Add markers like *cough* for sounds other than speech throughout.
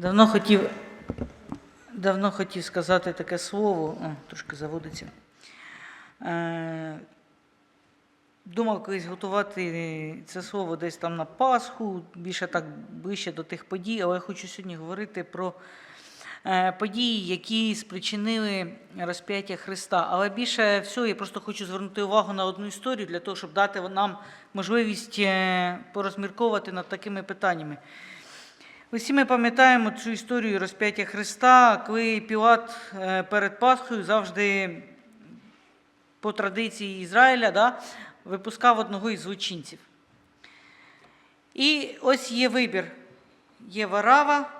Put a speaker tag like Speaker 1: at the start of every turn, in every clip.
Speaker 1: Давно хотів, давно хотів сказати таке слово, О, трошки заводиться. Е, думав колись готувати це слово десь там на Пасху, більше так ближче до тих подій, але я хочу сьогодні говорити про е, події, які спричинили розп'яття Христа. Але більше всього я просто хочу звернути увагу на одну історію для того, щоб дати нам можливість е, порозмірковувати над такими питаннями. Всі ми пам'ятаємо цю історію розп'яття Христа, коли Пілат е, перед Пасхою завжди по традиції Ізраїля да, випускав одного із злочинців. І ось є вибір: є Варава,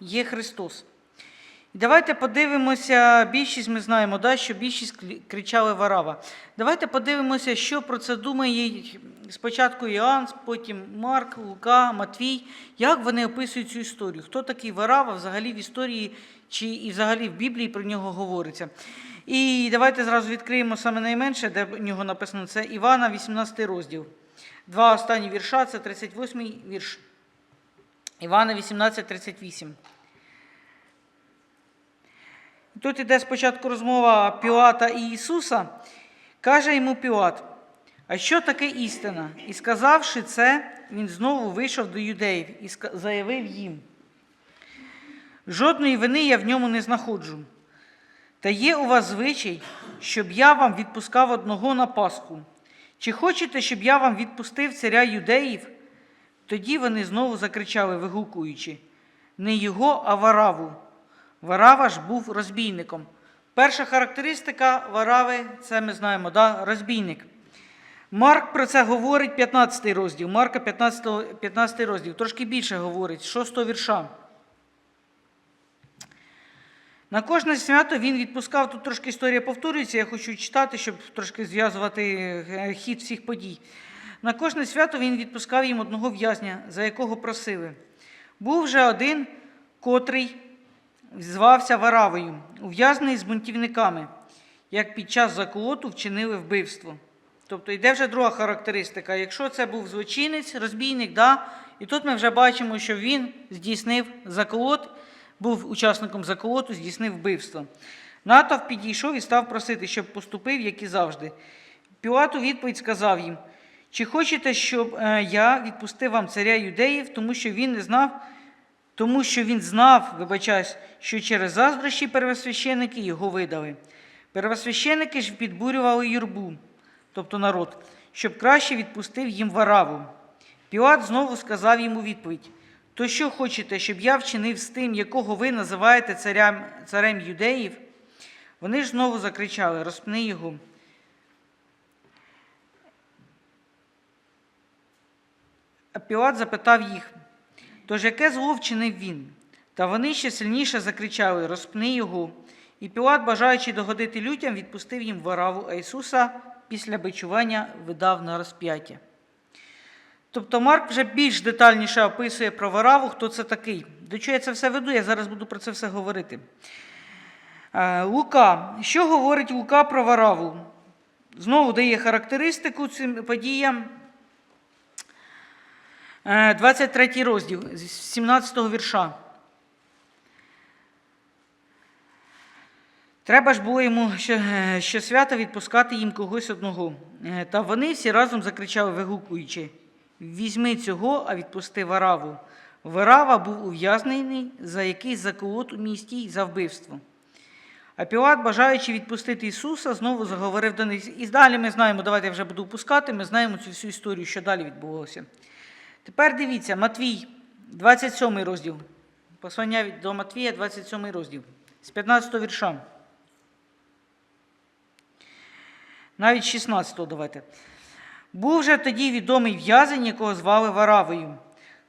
Speaker 1: є Христос. І давайте подивимося, більшість ми знаємо, да, що більшість кричали Варава. Давайте подивимося, що про це думає спочатку Іоанн, потім Марк, Лука, Матвій, як вони описують цю історію. Хто такий Варава взагалі в історії чи і взагалі в Біблії про нього говориться. І давайте зразу відкриємо саме найменше, де в нього написано це Івана, 18 розділ. Два останні вірша це 38 вірш. Івана 18, 38. Тут іде спочатку розмова Пілата і Ісуса. Каже йому Пілат, а що таке істина? І сказавши це, він знову вийшов до юдеїв і заявив їм: Жодної вини я в ньому не знаходжу. Та є у вас звичай, щоб я вам відпускав одного на Пасху. Чи хочете, щоб я вам відпустив царя юдеїв? Тоді вони знову закричали, вигукуючи: не його, а вараву. Варава ж був розбійником. Перша характеристика Варави, це ми знаємо, да? розбійник. Марк про це говорить 15 розділ. Марка 15, 15 розділ, трошки більше говорить, 6 вірша. На кожне свято він відпускав, тут трошки історія повторюється, я хочу читати, щоб трошки зв'язувати е, хід всіх подій. На кожне свято він відпускав їм одного в'язня, за якого просили. Був же один, котрий звався Варавою, ув'язнений з бунтівниками, як під час заколоту вчинили вбивство. Тобто йде вже друга характеристика. Якщо це був злочинець, розбійник, да, і тут ми вже бачимо, що він здійснив заколот, був учасником заколоту, здійснив вбивство. Натовп підійшов і став просити, щоб поступив, як і завжди. Пілат у відповідь сказав їм: чи хочете, щоб е, я відпустив вам царя юдеїв, тому що він не знав, тому що він знав, вибачаюсь, що через заздрощі первосвященики його видали. Первосвященики ж підбурювали юрбу, тобто народ, щоб краще відпустив їм вараву. Пілат знову сказав йому відповідь: То що хочете, щоб я вчинив з тим, якого ви називаєте царям, царем юдеїв? Вони ж знову закричали: розпни його. А Пілат запитав їх, тож яке зло вчинив він? Та вони ще сильніше закричали: Розпни його. І Пілат, бажаючи догодити людям, відпустив їм вараву, Ісуса після бичування видав на розп'яття. Тобто Марк вже більш детальніше описує про вараву, хто це такий. До чого я це все веду, я зараз буду про це все говорити. Е, Лука. Що говорить Лука про вараву? Знову дає характеристику цим подіям. Е, 23 розділ з 17 вірша. Треба ж було йому що- е, щосвята відпускати їм когось одного. Е, Та вони всі разом закричали, вигукуючи: Візьми цього, а відпусти вараву. Варава був ув'язнений за якийсь заколот у місті й за вбивство. А Пілат, бажаючи відпустити Ісуса, знову заговорив до них. І далі ми знаємо, давайте я вже буду впускати, ми знаємо цю всю історію, що далі відбулося. Тепер дивіться, Матвій, 27 розділ. Послання до Матвія, 27 розділ. З 15 вірша. Навіть 16 давайте. Був же тоді відомий в'язень, якого звали Варавою.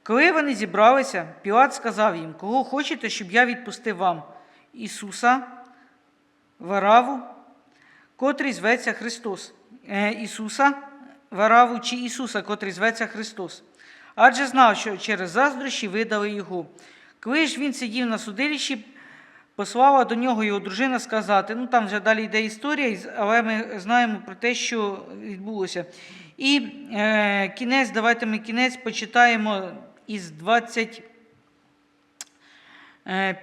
Speaker 1: Коли вони зібралися, Пілат сказав їм, кого хочете, щоб я відпустив вам Ісуса, Вараву, котрий зветься Христос. Е, Ісуса, Вараву чи Ісуса, котрий зветься Христос. Адже знав, що через заздрощі видали його. Коли ж він сидів на судилищі, послала до нього його дружина сказати, ну там вже далі йде історія, але ми знаємо про те, що відбулося. І е, кінець, давайте ми кінець почитаємо із 20. е,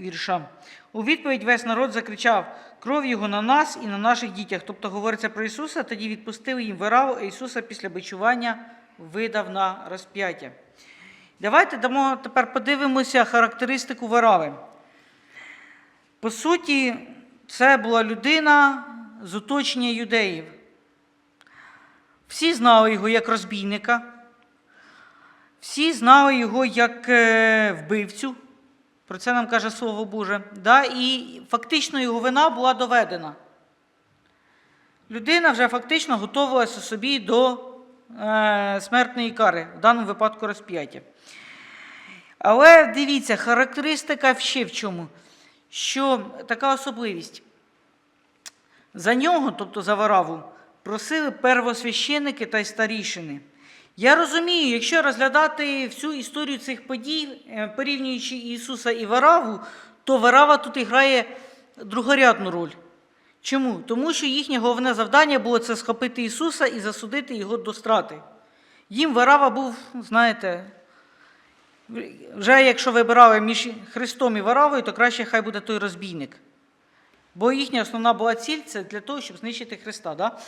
Speaker 1: вірша. У відповідь весь народ закричав: кров його на нас і на наших дітях. Тобто говориться про Ісуса, тоді відпустили їм вираву, а Ісуса після бичування видав на розп'яття. Давайте дамо тепер подивимося характеристику вирави. По суті, це була людина з оточення юдеїв. Всі знали його як розбійника, всі знали його як е, вбивцю. Про це нам каже Слово Боже. Да? І фактично його вина була доведена. Людина вже фактично готувалася собі до е, смертної кари, в даному випадку розп'яття. Але дивіться, характеристика ще в чому, що така особливість. За нього, тобто за Вараву, просили первосвященики та й старішини. Я розумію, якщо розглядати всю історію цих подій, е, порівнюючи Ісуса і Вараву, то Варава тут грає другорядну роль. Чому? Тому що їхнє головне завдання було це схопити Ісуса і засудити його до страти. Їм Варава був, знаєте, вже якщо вибирали між Христом і Варавою, то краще хай буде той розбійник. Бо їхня основна була ціль це для того, щоб знищити Христа. Да?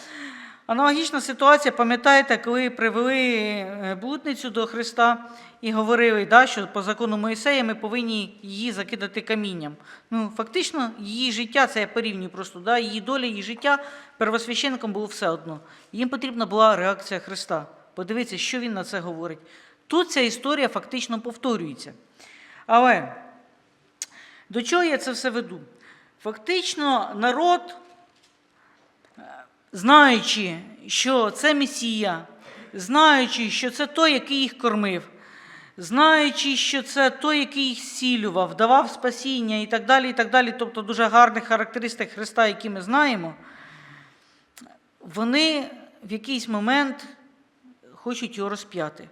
Speaker 1: Аналогічна ситуація, пам'ятаєте, коли привели е, блудницю до Христа і говорили, да, що по закону Моїсея ми повинні її закидати камінням. Ну, фактично, її життя, це я порівнюю просто, да, її доля, її життя первосвященникам було все одно. Їм потрібна була реакція Христа. Подивіться, що він на це говорить. Тут ця історія фактично повторюється. Але до чого я це все веду? Фактично, народ, е, знаючи, що це Месія, знаючи, що це той, який їх кормив, знаючи, що це той, який їх зцілював, давав спасіння і так далі, і так далі, тобто дуже гарних характеристик Христа, які ми знаємо, вони в якийсь момент хочуть його розп'яти.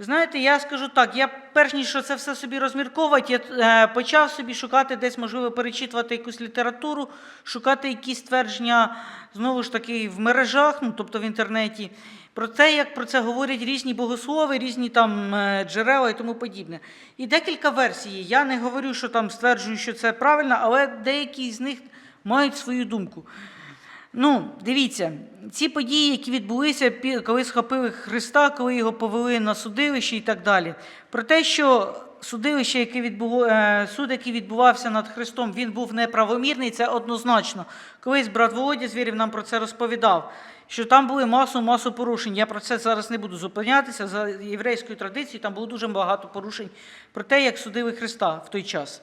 Speaker 1: Знаєте, я скажу так, я перш ніж це все собі розмірковувати, я е, почав собі шукати десь, можливо, перечитувати якусь літературу, шукати якісь твердження, знову ж таки, в мережах, ну, тобто в інтернеті, про те, як про це говорять різні богослови, різні там е, джерела і тому подібне. І декілька версій. Я не говорю, що там стверджую, що це правильно, але деякі з них мають свою думку. Ну, дивіться, ці події, які відбулися, коли схопили Христа, коли його повели на судилище і так далі. Про те, що судилище, яке відбуло, е, суд, який відбувався над Христом, він був неправомірний, це однозначно. Колись брат Володя Звірів нам про це розповідав, що там були масу масу порушень. Я про це зараз не буду зупинятися. За єврейською традицією там було дуже багато порушень про те, як судили Христа в той час.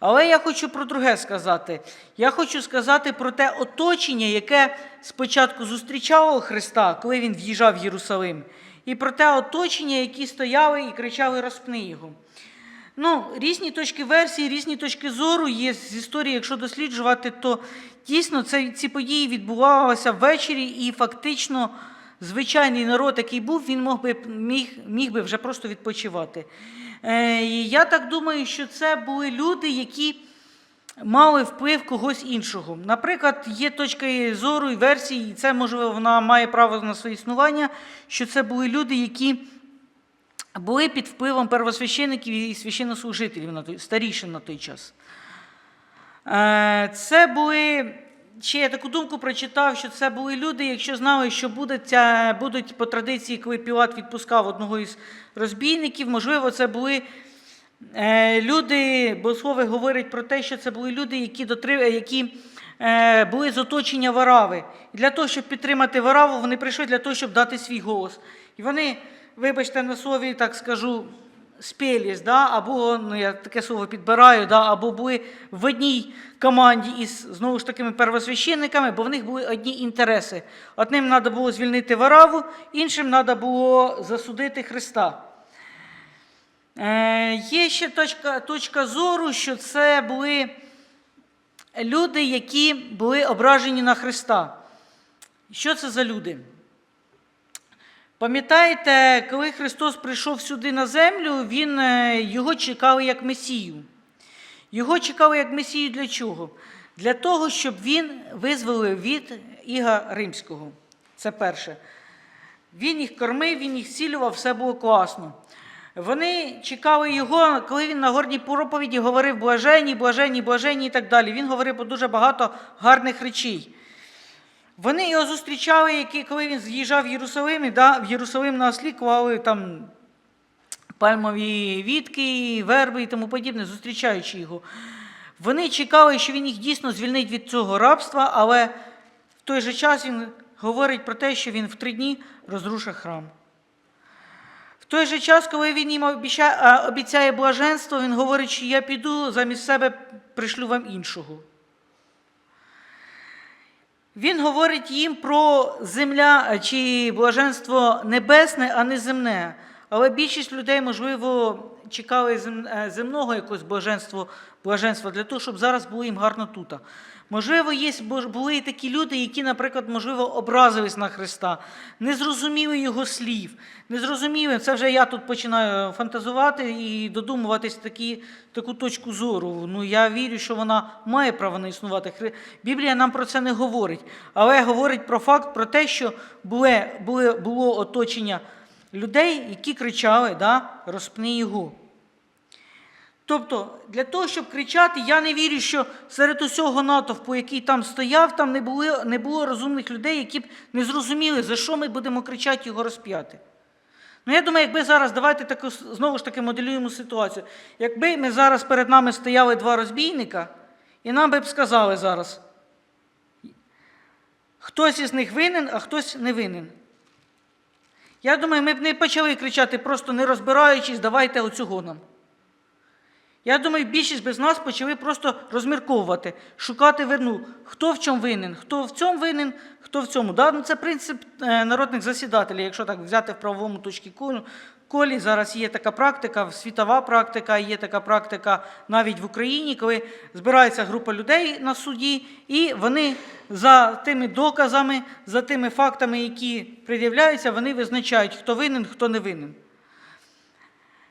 Speaker 1: Але я хочу про друге сказати. Я хочу сказати про те оточення, яке спочатку зустрічало Христа, коли він в'їжджав в Єрусалим, і про те оточення, які стояли і кричали розпни його. Ну, різні точки версії, різні точки зору є з історії, якщо досліджувати, то дійсно це, ці події відбувалися ввечері, і фактично звичайний народ, який був, він мог би, міг, міг би вже просто відпочивати. Е, і я так думаю, що це були люди, які мали вплив когось іншого. Наприклад, є точки зору і версії, і це, можливо, вона має право на своє існування, що це були люди, які були під впливом первосвящеників і священнослужителів старішин на той час. Е, Це були, ще я таку думку прочитав, що це були люди, якщо знали, що буде ця, будуть по традиції, коли Пілат відпускав одного із розбійників, можливо, це були е, люди, бо слово говорить про те, що це були люди, які, дотри... які е, були з оточення Варави. І для того, щоб підтримати Вараву, вони прийшли для того, щоб дати свій голос. І вони, вибачте на слові, так скажу, спілість, да? або ну, я таке слово підбираю, да? або були в одній команді із знову ж такими первосвященниками, бо в них були одні інтереси. Одним треба було звільнити Вараву, іншим треба було засудити Христа. Е, є ще точка, точка зору, що це були люди, які були ображені на Христа. Що це за люди? Пам'ятаєте, коли Христос прийшов сюди на землю, він, е, його чекали як Месію. Його чекали як Месію для чого? Для того, щоб він визволив від Іга Римського. Це перше. Він їх кормив, він їх цілював, все було класно. Вони чекали його, коли він на горній проповіді говорив блаженні, блаженні, блаженні і так далі. Він говорив про дуже багато гарних речей. Вони його зустрічали, які, коли він з'їжджав в Єрусалим, і да, в Єрусалим на ослі там пальмові вітки, верби і тому подібне, зустрічаючи його. Вони чекали, що він їх дійсно звільнить від цього рабства, але в той же час він говорить про те, що він в три дні розрушить храм. В той же час, коли він їм обіцяє блаженство, він говорить, що я піду замість себе пришлю вам іншого. Він говорить їм про земля е, чи блаженство небесне, а не земне. Але більшість людей, можливо, чекали е, земного якогось блаженства, блаженства для того, щоб зараз було їм гарно тут. Можливо, є, були і такі люди, які, наприклад, можливо, образились на Христа, не зрозуміли його слів, не зрозуміли. Це вже я тут починаю фантазувати і додумуватись такі, таку точку зору. Ну, я вірю, що вона має право на існувати. Біблія нам про це не говорить, але говорить про факт, про те, що було, було оточення людей, які кричали, да, розпни його. Тобто, для того, щоб кричати, я не вірю, що серед усього натовпу, який там стояв, там не було, не було розумних людей, які б не зрозуміли, за що ми будемо кричати його розп'яти. Ну, я думаю, якби зараз, давайте таку, знову ж таки моделюємо ситуацію. Якби ми зараз перед нами стояли два розбійника, і нам би б сказали зараз, хтось із них винен, а хтось не винен. Я думаю, ми б не почали кричати, просто не розбираючись, давайте оцього нам. Я думаю, більшість без нас почали просто розмірковувати, шукати вину, хто в чому винен, хто в цьому винен, хто в цьому. Да? Ну, це принцип е, народних засідателів, якщо так взяти в правовому точці колі. Колі зараз є така практика, світова практика, є така практика навіть в Україні, коли збирається група людей на суді, і вони за тими доказами, за тими фактами, які пред'являються, вони визначають, хто винен, хто не винен.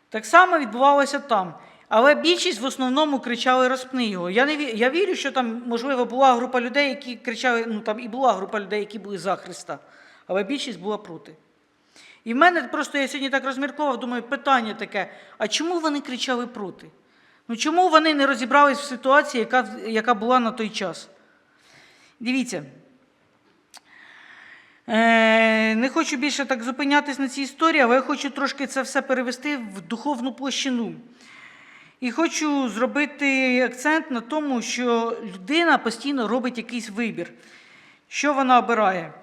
Speaker 1: Так само відбувалося там. Але більшість в основному кричали розпни його. Я, не, я вірю, що там, можливо, була група людей, які кричали, ну там і була група людей, які були за Христа, але більшість була проти. І в мене просто я сьогодні так розмірковував, думаю, питання таке: а чому вони кричали проти? Ну чому вони не розібрались в ситуації, яка, яка була на той час? Дивіться. Е, Не хочу більше так зупинятись на цій історії, але я хочу трошки це все перевести в духовну площину. І хочу зробити акцент на тому, що людина постійно робить якийсь вибір. Що вона обирає?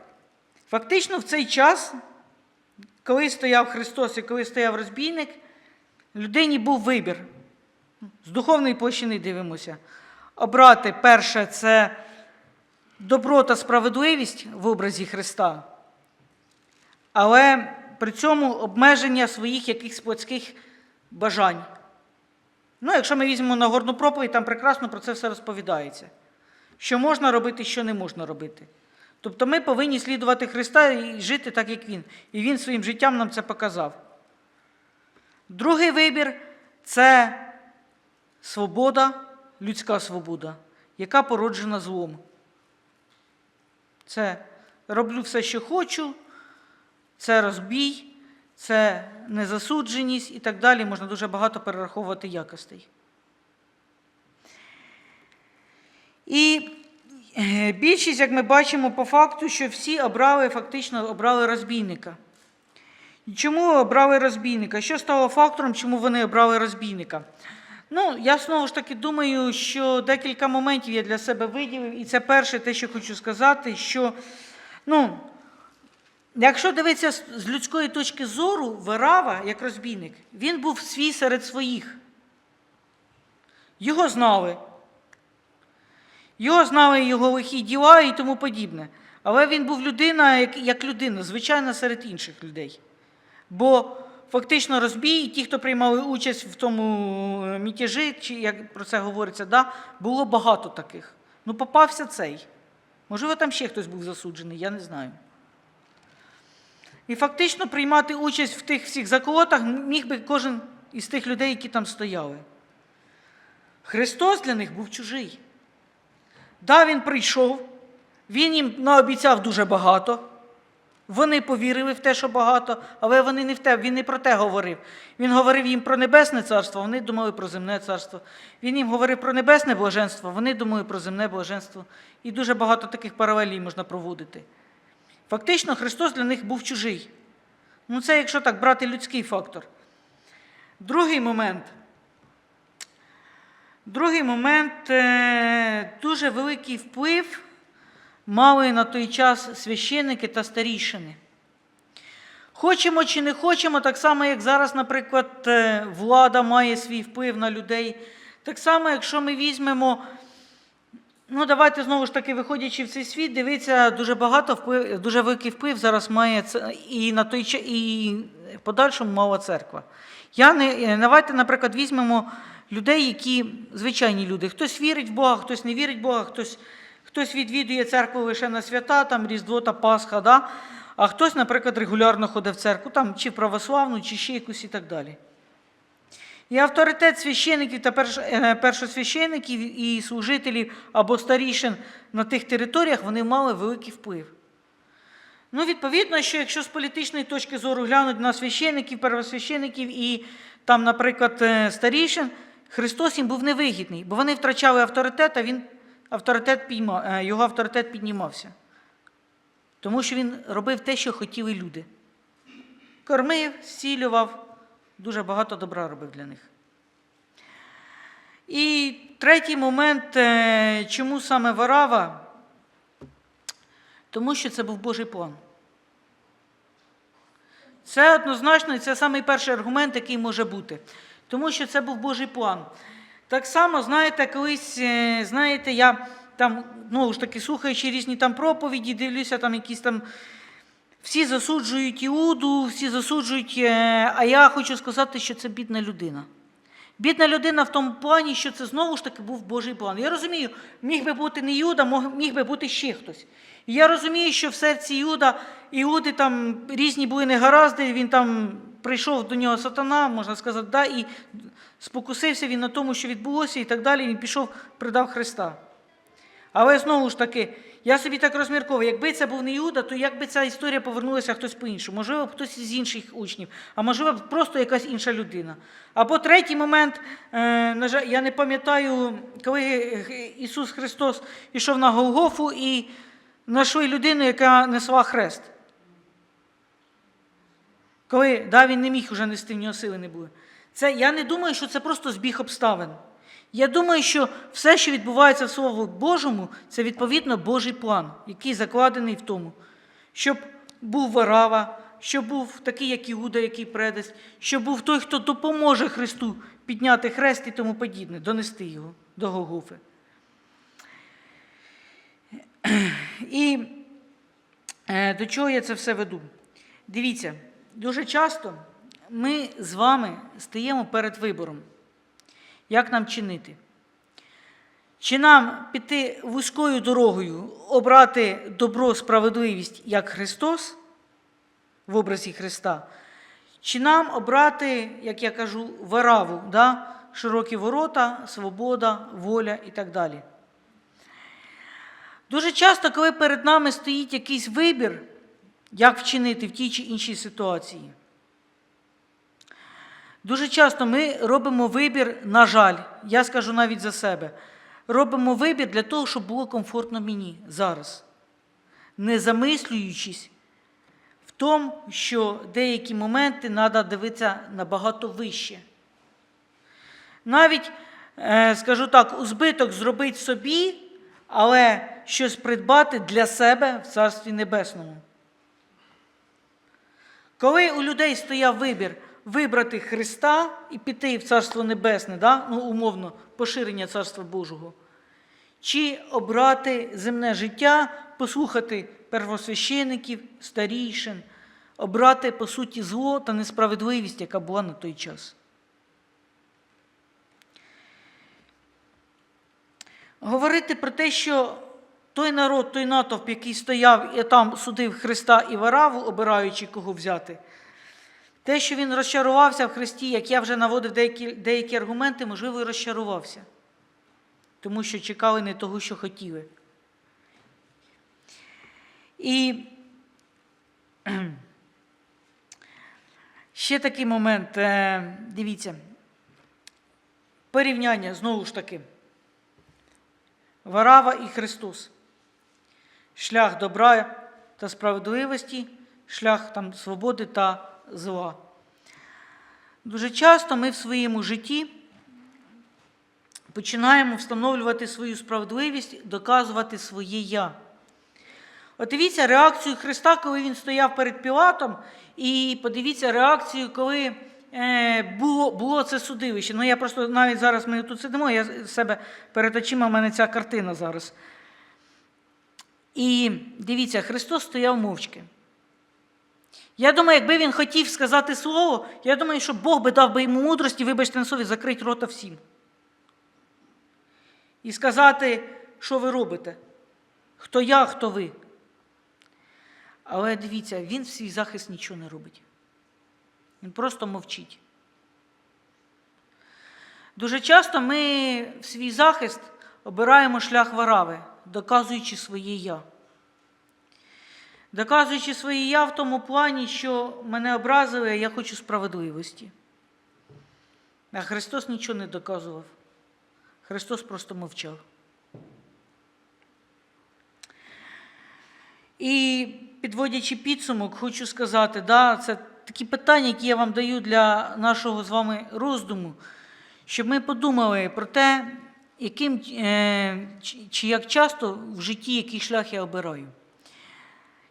Speaker 1: Фактично, в цей час, коли стояв Христос і коли стояв розбійник, людині був вибір. З духовної площини дивимося. Обрати перше це добро та справедливість в образі Христа, але при цьому обмеження своїх якихось плотських бажань. Ну, якщо ми візьмемо Нагорну проповідь, там прекрасно про це все розповідається. Що можна робити, що не можна робити. Тобто ми повинні слідувати Христа і жити так, як Він. І Він своїм життям нам це показав. Другий вибір це свобода, людська свобода, яка породжена злом. Це роблю все, що хочу, це розбій, це незасудженість і так далі. Можна дуже багато перераховувати якостей. І е, більшість, як ми бачимо, по факту, що всі обрали, фактично обрали розбійника. Чому обрали розбійника? Що стало фактором, чому вони обрали розбійника? Ну, я знову ж таки думаю, що декілька моментів я для себе виділив. І це перше, те, що хочу сказати, що ну, якщо дивитися з- людської точки зору, Варава, як розбійник, він був свій серед своїх. Його знали. Його знали його лихі діла і тому подібне. Але він був людина, як, як людина, звичайно, серед інших людей. Бо фактично розбій, і ті, хто приймали участь в тому е, мятежі, чи як про це говориться, да, було багато таких. Ну, попався цей. Можливо, там ще хтось був засуджений, я не знаю. І фактично приймати участь в тих всіх заколотах міг би кожен із тих людей, які там стояли. Христос для них був чужий. Да, він прийшов, він їм наобіцяв дуже багато. Вони повірили в те, що багато, але вони не в те, він не про те говорив. Він говорив їм про небесне царство, вони думали про земне царство. Він їм говорив про небесне блаженство, вони думали про земне блаженство. І дуже багато таких паралелей можна проводити. Фактично, Христос для них був чужий. Ну, це якщо так брати людський фактор. Другий момент. Другий момент е, дуже великий вплив мали на той час священники та старішини. Хочемо чи не хочемо, так само, як зараз, наприклад, е, влада має свій вплив на людей. Так само, якщо ми візьмемо, ну давайте знову ж таки, виходячи в цей світ, дивіться, дуже багато вплив, дуже великий вплив зараз має і на той і в подальшому мала церква. Я не, давайте, наприклад, візьмемо людей, які звичайні люди. Хтось вірить в Бога, хтось не вірить в Бога, хтось, хтось відвідує церкву лише на свята, там Різдво та Пасха, да? а хтось, наприклад, регулярно ходить в церкву, там, чи православну, чи ще якусь і так далі. І авторитет священиків та е, першосвящеників і служителів або старішин на тих територіях вони мали великий вплив. Ну, відповідно, що якщо з політичної точки зору глянуть на священиків, первосвящеників і там, наприклад, е, старішин, Христос їм був невигідний, бо вони втрачали авторитет, а він авторитет пійма, е, його авторитет піднімався. Тому що він робив те, що хотіли люди. Кормив, зцілював, дуже багато добра робив для них. І третій момент, е, чому саме Варава? Тому що це був Божий план. Це однозначно, це самий перший аргумент, який може бути. Тому що це був Божий план. Так само, знаєте, колись, е, знаєте, я там, знову ж таки, слухаючи різні там проповіді, дивлюся, там якісь там. Всі засуджують Іуду, всі засуджують, е, а я хочу сказати, що це бідна людина. Бідна людина в тому плані, що це знову ж таки був Божий план. Я розумію, міг би бути не Юда, міг би бути ще хтось. І я розумію, що в серці Юда, Іуди там різні були негаразди, він там прийшов до нього сатана, можна сказати, да, і спокусився він на тому, що відбулося, і так далі. Він пішов, придав Христа. Але знову ж таки, я собі так розмірковую, якби це був не Іуда, то як би ця історія повернулася хтось по-іншому. Можливо, хтось із інших учнів, а можливо, просто якась інша людина. Або третій момент, е, я не пам'ятаю, коли Ісус Христос йшов на Голгофу і знайшли людину, яка несла хрест. Коли да, він не міг уже нести, в нього сили не було. Це, я не думаю, що це просто збіг обставин. Я думаю, що все, що відбувається в Слові Божому, це відповідно Божий план, який закладений в тому, щоб був Варава, щоб був такий, як Іуда, який предасть, щоб був той, хто допоможе Христу підняти хрест і тому подібне, донести його до Голгофи. І е, до чого я це все веду? Дивіться, дуже часто ми з вами стаємо перед вибором. Як нам чинити? Чи нам піти вузькою дорогою, обрати добро, справедливість як Христос в образі Христа? Чи нам обрати, як я кажу, вараву, да? широкі ворота, свобода, воля і так далі? Дуже часто, коли перед нами стоїть якийсь вибір, як вчинити в тій чи іншій ситуації, Дуже часто ми робимо вибір, на жаль, я скажу навіть за себе, робимо вибір для того, щоб було комфортно мені зараз, не замислюючись в тому, що деякі моменти треба дивитися набагато вище. Навіть, е, скажу так, у збиток зробити собі, але щось придбати для себе в Царстві Небесному. Коли у людей стояв вибір вибрати Христа і піти в Царство Небесне, да? ну, умовно, поширення Царства Божого, чи обрати земне життя, послухати первосвящеників, старішин, обрати, по суті, зло та несправедливість, яка була на той час. Говорити про те, що той народ, той натовп, який стояв і там судив Христа і Вараву, обираючи кого взяти, те, що він розчарувався в Христі, як я вже наводив деякі, деякі аргументи, можливо, і розчарувався, тому що чекали не того, що хотіли. І *clears throat* Ще такий момент. е, Дивіться. Порівняння знову ж таки. Варава і Христос. Шлях добра та справедливості, шлях там, свободи та зла. Дуже часто ми в своєму житті починаємо встановлювати свою справедливість, доказувати своє я. От дивіться реакцію Христа, коли він стояв перед Пілатом, і подивіться реакцію, коли е, було, було це судилище. Ну, я просто навіть зараз ми тут сидимо, я себе перед очима в мене ця картина зараз. І дивіться, Христос стояв мовчки. Я думаю, якби він хотів сказати слово, я думаю, що Бог би дав би йому мудрості, вибачте на совість, закрити рота всім. І сказати, що ви робите. Хто я, хто ви. Але дивіться, він в свій захист нічого не робить. Він просто мовчить. Дуже часто ми в свій захист обираємо шлях варави, доказуючи своє я. Доказуючи своє я в тому плані, що мене образили, я хочу справедливості. А Христос нічого не доказував. Христос просто мовчав. І підводячи підсумок, хочу сказати, да, це такі питання, які я вам даю для нашого з вами роздуму, щоб ми подумали про те, яким, е, чи як часто в житті який шлях я обираю.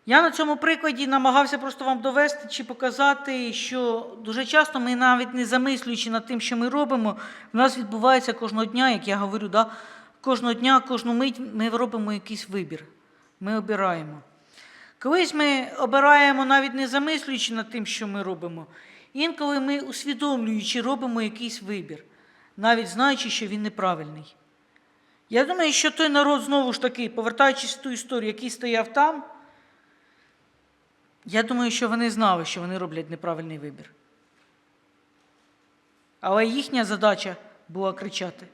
Speaker 1: Я на цьому прикладі намагався просто вам довести чи показати, що дуже часто ми навіть не замислюючи над тим, що ми робимо, в нас відбувається кожного дня, як я говорю, да, кожного дня, кожну мить ми робимо якийсь вибір. Ми обираємо. Колись ми обираємо навіть не замислюючи над тим, що ми робимо. Інколи ми усвідомлюючи, робимо якийсь вибір, навіть знаючи, що він неправильний. Я думаю, що той народ знову ж таки, повертаючись в ту історію, який стояв там, я думаю, що вони знали, що вони роблять неправильний вибір. Але їхня задача була кричати.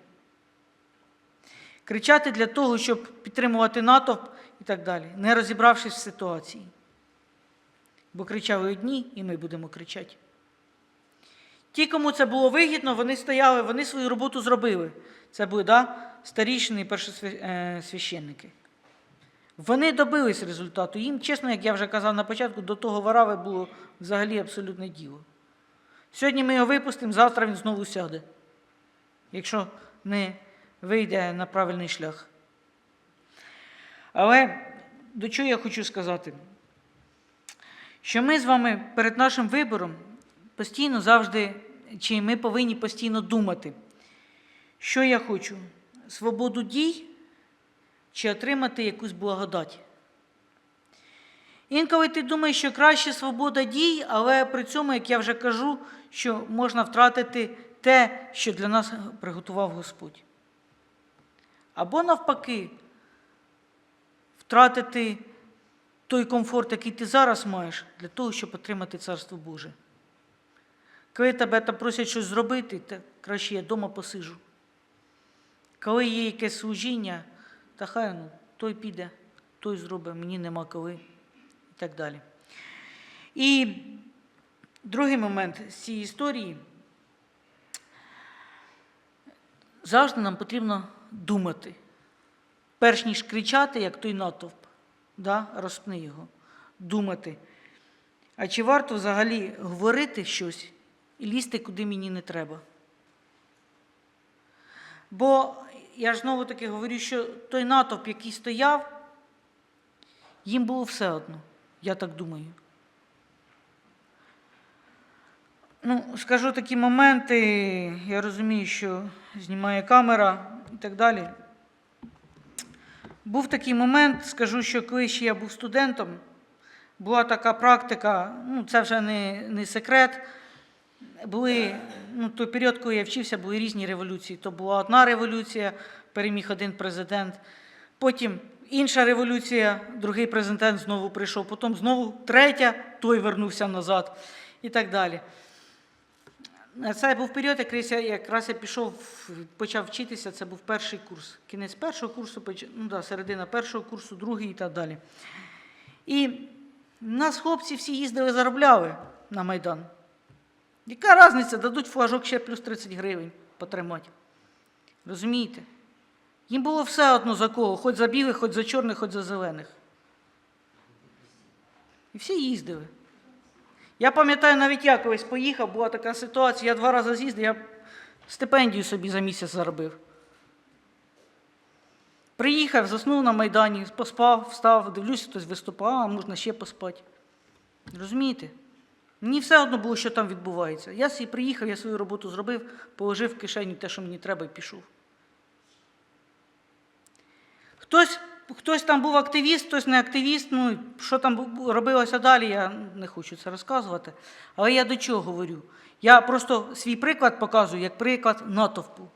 Speaker 1: Кричати для того, щоб підтримувати натовп і так далі, не розібравшись в ситуації. Бо кричали одні, і ми будемо кричати. Ті, кому це було вигідно, вони стояли, вони свою роботу зробили. Це були да, старішини і першосвященники. Вони добились результату. Їм, чесно, як я вже казав на початку, до того варави було взагалі абсолютне діло. Сьогодні ми його випустимо, завтра він знову сяде, якщо не вийде на правильний шлях. Але до чого я хочу сказати? Що ми з вами перед нашим вибором постійно завжди, чи ми повинні постійно думати, що я хочу: свободу дій чи отримати якусь благодать. Інколи ти думаєш, що краще свобода дій, але при цьому, як я вже кажу, що можна втратити те, що для нас приготував Господь. Або навпаки, втратити той комфорт, який ти зараз маєш, для того, щоб отримати Царство Боже. Коли тебе там просять щось зробити, то краще я вдома посижу. Коли є якесь служіння, та хай ну, той піде, той зробить, мені нема коли і так далі. І другий момент з цієї історії. Завжди нам потрібно думати, перш ніж кричати, як той натовп, да, розпни його, думати. А чи варто взагалі говорити щось і лізти, куди мені не треба? Бо я ж знову таки говорю, що той натовп, який стояв, їм було все одно, я так думаю. Ну, скажу такі моменти, я розумію, що знімає камера і так далі. Був такий момент, скажу, що коли ще я був студентом, була така практика, ну це вже не, не секрет. Були, ну, той період, коли я вчився, були різні революції. То була одна революція, переміг один президент. Потім інша революція, другий президент знову прийшов, потім знову третя, той вернувся назад і так далі. Це був період, якраз я, якраз я пішов, почав вчитися, це був перший курс. Кінець першого курсу, ну да, середина першого курсу, другий і так далі. І нас хлопці всі їздили, заробляли на Майдан. Яка різниця, дадуть флажок ще плюс 30 гривень потримати. Розумієте? Їм було все одно за кого, хоч за білих, хоч за чорних, хоч за зелених. І всі їздили. Я пам'ятаю, навіть я колись поїхав, була така ситуація, я два рази з'їздив, я стипендію собі за місяць заробив. Приїхав, заснув на Майдані, поспав, встав, дивлюся, хтось виступав, а можна ще поспати. Розумієте? Мені все одно було, що там відбувається. Я собі приїхав, я свою роботу зробив, положив в кишеню те, що мені треба, і пішов. Хтось, хтось там був активіст, хтось не активіст. Ну, що там робилося далі, я не хочу це розказувати. Але я до чого говорю? Я просто свій приклад показую як приклад натовпу.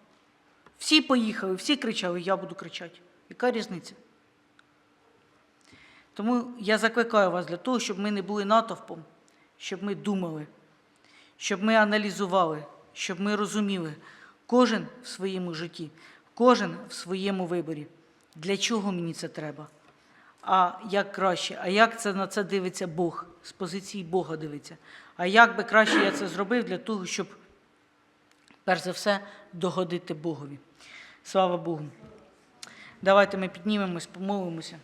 Speaker 1: Всі поїхали, всі кричали, я буду кричати. Яка різниця? Тому я закликаю вас для того, щоб ми не були натовпом, щоб ми думали, щоб ми аналізували, щоб ми розуміли, кожен в своєму житті, кожен в своєму виборі. Для чого мені це треба? А як краще? А як це на це дивиться Бог? З позиції Бога дивиться. А як би краще я це зробив для того, щоб перш за все, догодити Богові. Слава Богу. Давайте ми піднімемось, помолимося.